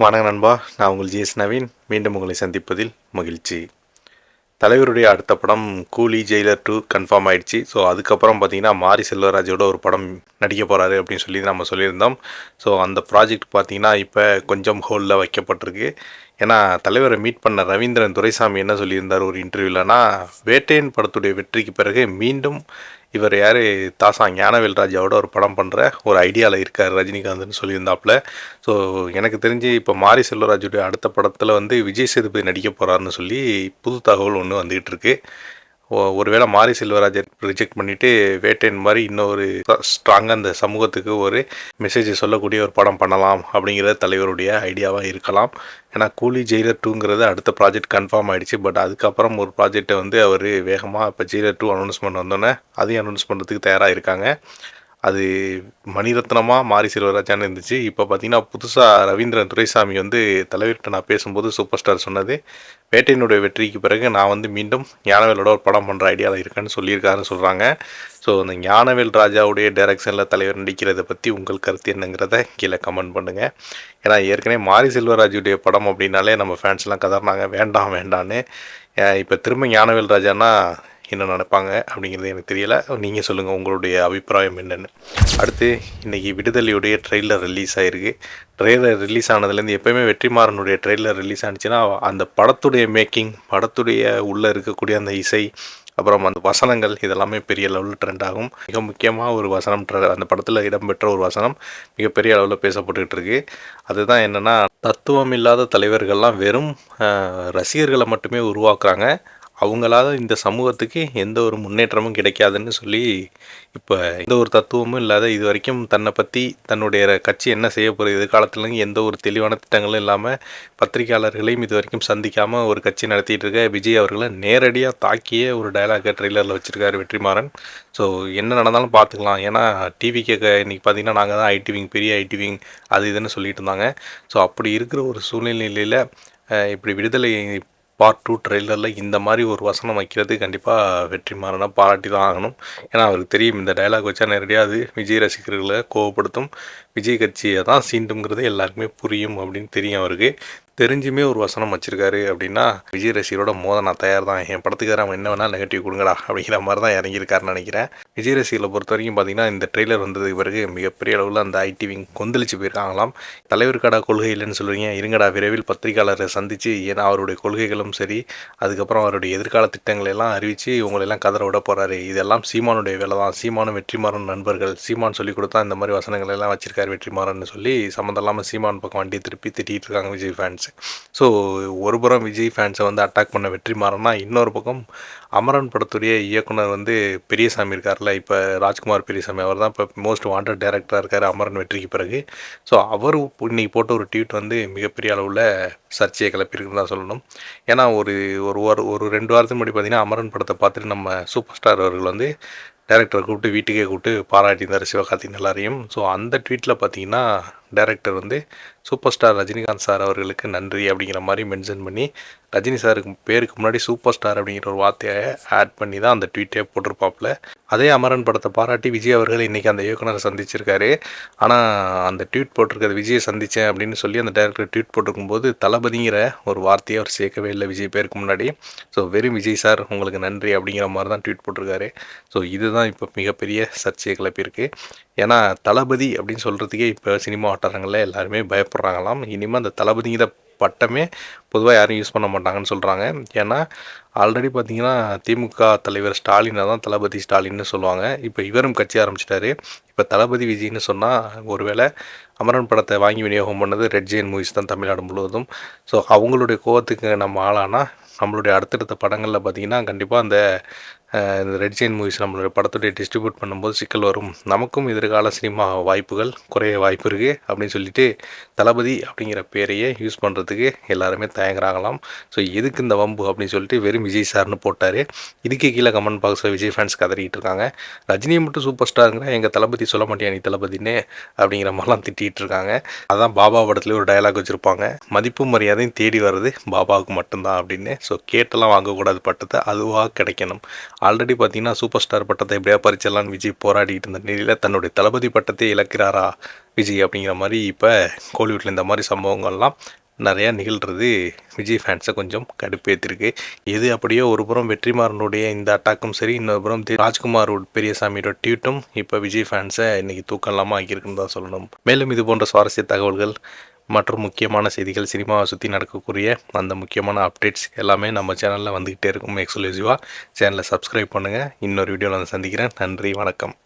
வணக்கம் நண்பா. நான் உங்கள் ஜிஎஸ் நவீன். மீண்டும் உங்களை சந்திப்பதில் மகிழ்ச்சி. தலைவருடைய அடுத்த படம் கூலி ஜெயிலர் டூ கன்ஃபார்ம் ஆயிடுச்சு. ஸோ அதுக்கப்புறம் பார்த்தீங்கன்னா மாரி செல்வராஜோட ஒரு படம் நடிக்க போகிறாரு அப்படின்னு சொல்லி நம்ம சொல்லியிருந்தோம். ஸோ அந்த ப்ராஜெக்ட் பார்த்தீங்கன்னா இப்போ கொஞ்சம் ஹோலில் வைக்கப்பட்டிருக்கு. ஏன்னா தலைவரை மீட் பண்ண ரவீந்திரன் துரைசாமி என்ன சொல்லியிருந்தார் ஒரு இன்டர்வியூலனா வேட்டையன் படத்துடைய வெற்றிக்கு பிறகு மீண்டும் இவர் யார்? தாசா ஞானவேல் ராஜாவோட ஒரு படம் பண்ணுற ஒரு ஐடியாவில் இருக்கார் ரஜினிகாந்த்னு சொல்லியிருந்தாப்புல. ஸோ எனக்கு தெரிஞ்சு இப்போ மாரி செல்வராஜுடைய அடுத்த படத்தில் வந்து விஜய் சேதுபதி நடிக்க போகிறாருன்னு சொல்லி புது தகவல் ஒன்று வந்துக்கிட்டு இருக்குது ஒருவேளை மாரி செல்வராஜன் ரிஜெக்ட் பண்ணிவிட்டு வேட்டையின் மாதிரி இன்னொரு ஸ்ட்ராங்காக அந்த சமூகத்துக்கு ஒரு மெசேஜ் சொல்லக்கூடிய ஒரு படம் பண்ணலாம் அப்படிங்கிறது தலைவருடைய ஐடியாவாக இருக்கலாம். ஏன்னா கூலி ஜெயிலர் டூங்கிறது அடுத்த ப்ராஜெக்ட் கன்ஃபார்ம் ஆகிடுச்சு பட் அதுக்கப்புறம் ஒரு ப்ராஜெக்டை வந்து அவர் வேகமாக இப்போ ஜெயிலர் டூ அனௌன்ஸ்மெண்ட் வந்தோடனே அதையும் அனௌன்ஸ் பண்ணுறதுக்கு தயாராக இருக்காங்க. அது மணிரத்னமாக மாரி செல்வராஜான்னு இருந்துச்சு. இப்போ பார்த்தீங்கன்னா புதுசாக ரவீந்திரன் துரைசாமி வந்து தலைவர்கிட்ட நான் பேசும்போது சூப்பர் ஸ்டார் சொன்னது வேட்டையினுடைய வெற்றிக்கு பிறகு நான் வந்து மீண்டும் ஞானவேலோட ஒரு படம் பண்ணுற ஐடியாவில் இருக்கேன்னு சொல்லியிருக்காருன்னு சொல்கிறாங்க ஸோ அந்த ஞானவேல் ராஜாவுடைய டைரக்ஷனில் தலைவர் நடிக்கிறத பற்றி உங்கள் கருத்து என்னங்கிறத கீழே கமெண்ட் பண்ணுங்கள் ஏன்னா ஏற்கனவே மாரி செல்வராஜுடைய படம் அப்படின்னாலே நம்ம ஃபேன்ஸ்லாம் கதறினாங்க வேண்டாம் வேண்டான்னு இப்போ திரும்ப ஞானவேல் ராஜானா என்ன நினைப்பாங்க அப்படிங்கிறது எனக்கு தெரியலை. நீங்கள் சொல்லுங்கள் உங்களுடைய அபிப்பிராயம் என்னென்னு. அடுத்து இன்றைக்கி விடுதலையுடைய ட்ரெய்லர் ரிலீஸ் ஆகிருக்கு ட்ரெய்லர் ரிலீஸ் ஆனதுலேருந்து எப்போயுமே வெற்றிமாறனுடைய ட்ரெய்லர் ரிலீஸ் ஆனிச்சுன்னா அந்த படத்துடைய மேக்கிங் படத்துடைய உள்ளே இருக்கக்கூடிய அந்த இசை அப்புறம் அந்த வசனங்கள் இதெல்லாமே பெரிய லெவலில் ட்ரெண்ட் ஆகும். மிக முக்கியமாக ஒரு வசனம் அந்த படத்தில் இடம்பெற்ற ஒரு வசனம் மிகப்பெரிய அளவில் பேசப்பட்டுக்கிட்டு இருக்கு. அதுதான் என்னென்னா தத்துவம் இல்லாத தலைவர்கள்லாம் வெறும் ரசிகர்களை மட்டுமே உருவாக்குறாங்க. அவங்களால இந்த சமூகத்துக்கு எந்த ஒரு முன்னேற்றமும் கிடைக்காதுன்னு சொல்லி இப்போ எந்த ஒரு தத்துவமும் இல்லாத இது வரைக்கும் தன்னை பற்றி தன்னுடைய கட்சி என்ன செய்ய போகுது எதிர்காலத்துலங்க எந்த ஒரு தெளிவான திட்டங்களும் இல்லாமல் பத்திரிகையாளர்களையும் இது வரைக்கும் சந்திக்காமல் ஒரு கட்சி நடத்திட்டு இருக்க விஜய் அவர்களை நேரடியாக தாக்கியே ஒரு டயலாக ட்ரெய்லரில் வச்சுருக்காரு வெற்றிமாறன். ஸோ என்ன நடந்தாலும் பார்த்துக்கலாம். ஏன்னா டிவி கேட்க இன்றைக்கி பார்த்தீங்கன்னா நாங்கள் தான் ஐடிவிங் பெரிய ஐடிவிங் அது இதுன்னு சொல்லிட்டு இருந்தாங்க. ஸோ அப்படி இருக்கிற ஒரு சூழ்நிலையில் இப்படி விடுதலை பார்ட் டூ ட்ரெய்லரில் இந்த மாதிரி ஒரு வசனம் வைக்கிறது கண்டிப்பாக வெற்றி வெற்றிமாறனை பாராட்டி தான் ஆகணும். ஏன்னா அவருக்கு தெரியும் இந்த டயலாக் வச்சா நேரடியாக அது விஜய் ரசிகர்களை கோவப்படுத்தும். விஜய் கட்சியை தான் சீண்டுங்கிறது எல்லாருக்குமே புரியும் அப்படின்னு தெரியும் அவருக்கு. தெரிஞ்சுமே ஒரு வசனம் வச்சிருக்காரு அப்படின்னா விஜய் ரசிகரோட மோத நான் தயார் தான் என் படத்துக்கு அவன் என்ன வேணால் நெகட்டிவ் கொடுங்கடா அப்படிங்கிற மாதிரி தான் இறங்கியிருக்காருன்னு நினைக்கிறேன். விஜய் ரசிகர்களை பொறுத்த வரைக்கும் பார்த்தீங்கன்னா இந்த ட்ரெய்லர் வந்ததுக்கு பிறகு மிகப்பெரிய அளவில் அந்த ஐடி விங் கொந்தளிச்சு போயிருக்காங்களாம். தலைவருக்காடா கொள்கை இல்லைன்னு சொல்லுவீங்க. இருங்கடா விரைவில் பத்திரிகையாளரை சந்தித்து ஏன்னா அவருடைய கொள்கைகளும் சரி அதுக்கப்புறம் அவருடைய எதிர்கால திட்டங்களை எல்லாம் அறிவித்து இவங்களெல்லாம் கதற விட போகிறாரு இதெல்லாம் சீமானுடைய வேலை தான் சீமானும் வெற்றிமாறன் நண்பர்கள். சீமான் சொல்லி கொடுத்தா இந்த மாதிரி வசனங்கள் எல்லாம் வச்சிருக்காரு வெற்றிமாறன் சொல்லி சம்மந்தம் இல்லாமல் சீமான் பக்கம் வண்டியை திருப்பி திட்டிகிட்டு இருக்காங்க விஜய் ஃபேன்ஸ் ஸோ ஒரு புறம் விஜய் ஃபேன்ஸை வந்து அட்டாக் பண்ண வெற்றி வெற்றிமாறன்னா இன்னொரு பக்கம் அமரன் படத்துடைய இயக்குனர் வந்து பெரியசாமி இருக்கார்ல இப்போ ராஜ்குமார் பெரியசாமி. அவர் தான் இப்போ மோஸ்ட் வாண்டட் டேரக்டராக இருக்கார் அமரன் வெற்றிக்கு பிறகு. ஸோ அவர் இன்னைக்கு போட்ட ஒரு ட்வீட் வந்து மிகப்பெரிய அளவில் சர்ச்சையை கிளப்பியிருக்குன்னு தான் சொல்லணும். ஏன்னா ஒரு ஒரு ஒரு ஒரு ரெண்டு வாரத்துக்கு முன்னாடி பார்த்தீங்கன்னா அமரன் படத்தை பார்த்துட்டு நம்ம சூப்பர் ஸ்டார் அவர்கள் வந்து டேரக்டரை கூப்பிட்டு வீட்டுக்கே கூப்பிட்டு பாராட்டியிருந்தார் சிவகார்த்திகேயன் எல்லாரையும். ஸோ அந்த ட்வீட்டில் பார்த்தீங்கன்னா டேரக்டர் வந்து சூப்பர் ஸ்டார் ரஜினிகாந்த் சார் அவர்களுக்கு நன்றி அப்படிங்கிற மாதிரி மென்ஷன் பண்ணி ரஜினி சாருக்கு பேருக்கு முன்னாடி சூப்பர் ஸ்டார் அப்படிங்கிற ஒரு வார்த்தையை ஆட் பண்ணி தான் அந்த ட்வீட்டே போட்டிருப்பாப்புல. அதே அமரன் படத்தை பாராட்டி விஜய் அவர்கள் இன்றைக்கி அந்த இயக்குனரை சந்திச்சிருக்காரு. ஆனால் அந்த ட்வீட் போட்டிருக்கிறது விஜயை சந்தித்தேன் அப்படின்னு சொல்லி அந்த டேரக்டர் ட்வீட் போட்டிருக்கும்போது தளபதிங்கிற ஒரு வார்த்தையை அவர் சேர்க்கவே இல்லை விஜய் பேருக்கு முன்னாடி. ஸோ வெறும் விஜய் சார் உங்களுக்கு நன்றி அப்படிங்கிற மாதிரி தான் ட்வீட் போட்டிருக்காரு. ஸோ இதுதான் இப்போ மிகப்பெரிய சர்ச்சையை கிளப்பியிருக்கு. ஏன்னா தளபதி அப்படின்னு சொல்கிறதுக்கே இப்போ சினிமா வட்டாரங்களில் எல்லாருமே பயப்படுறாங்களாம். இனிமேல் அந்த தளபதிங்கிற பட்டமே பொதுவாக யாரும் யூஸ் பண்ண மாட்டாங்கன்னு சொல்கிறாங்க ஏன்னா ஆல்ரெடி பார்த்தீங்கன்னா திமுக தலைவர் ஸ்டாலினை தான் தளபதி ஸ்டாலின்னு சொல்லுவாங்க. இப்போ இவரும் கட்சி ஆரம்பிச்சிட்டாரு. இப்போ தளபதி விஜய்னு சொன்னால் ஒருவேளை அமரன் படத்தை வாங்கி விநியோகம் பண்ணது ரெட் ஜெயின் மூவிஸ் தான் தமிழ்நாடு முழுவதும். ஸோ அவங்களுடைய கோவத்துக்கு நம்ம ஆளானா நம்மளுடைய அடுத்தடுத்த படங்களில் பார்த்தீங்கன்னா கண்டிப்பாக அந்த இந்த ரெட் ஜெயின் மூவிஸ் நம்மளோட படத்துடைய டிஸ்ட்ரிபியூட் பண்ணும்போது சிக்கல் வரும். நமக்கும் எதிர்கால சினிமா வாய்ப்புகள் குறைய வாய்ப்பு இருக்குது அப்படின்னு சொல்லிட்டு தளபதி அப்படிங்கிற பேரையே யூஸ் பண்ணுறதுக்கு எல்லாருமே தயங்குறாங்களாம். ஸோ எதுக்கு இந்த வம்பு அப்படின்னு சொல்லிட்டு வெறும் விஜய் சார்னு போட்டார். இதுக்கு கீழே கமெண்ட் பாக்ஸில் விஜய் ஃபேன்ஸ் கதறிட்டு இருக்காங்க. ரஜினியை மட்டும் சூப்பர் ஸ்டாருங்கிற எங்கள் தளபதி சொல்ல மாட்டியா நீ தளபதின்னு? அப்படிங்கிற மாதிரிலாம் திட்டிகிட்டு இருக்காங்க. அதான் பாபா படத்துலேயே ஒரு டயலாக் வச்சுருப்பாங்க. மதிப்பும் மரியாதையும் தேடி வர்றது பாபாவுக்கு மட்டும்தான் அப்படின்னு. ஸோ கேட்டெல்லாம் வாங்கக்கூடாது பட்டத்தை அதுவாக கிடைக்கணும். ஆல்ரெடி பார்த்தீங்கன்னா சூப்பர் ஸ்டார் பட்டத்தை எப்படியா பறிச்சிடலான்னு விஜய் போராடிட்டு இருந்த நிலையில் தன்னுடைய தளபதி பட்டத்தை இழக்கிறாரா விஜய் அப்படிங்கிற மாதிரி இப்போ கோலிவுட்டில் இந்த மாதிரி சம்பவங்கள்லாம் நிறையா நிகழ்கிறது விஜய் ஃபேன்ஸை கொஞ்சம் கடுப்பேற்றிருக்கு எது அப்படியோ ஒரு புறம் வெற்றிமாறனுடைய இந்த அட்டாக்கும் சரி இன்னொரு புறம் ராஜ்குமார் பெரியசாமியோட ட்வீட்டும் இப்போ விஜய் ஃபேன்ஸை இன்றைக்கி தூக்கம் இல்லாமல் ஆக்கியிருக்குன்னு தான் சொல்லணும். மேலும் இது போன்ற சுவாரஸ்ய தகவல்கள் மற்றும் முக்கியமான செய்திகள் சினிமாவை சுற்றி நடக்கக்கூடிய அந்த முக்கியமான அப்டேட்ஸ் எல்லாமே நம்ம சேனலில் வந்துக்கிட்டே இருக்கும். எக்ஸ்க்ளூசிவாக சேனலை சப்ஸ்கிரைப் பண்ணுங்கள் இன்னொரு வீடியோவில் வந்து சந்திக்கிறேன். நன்றி வணக்கம்.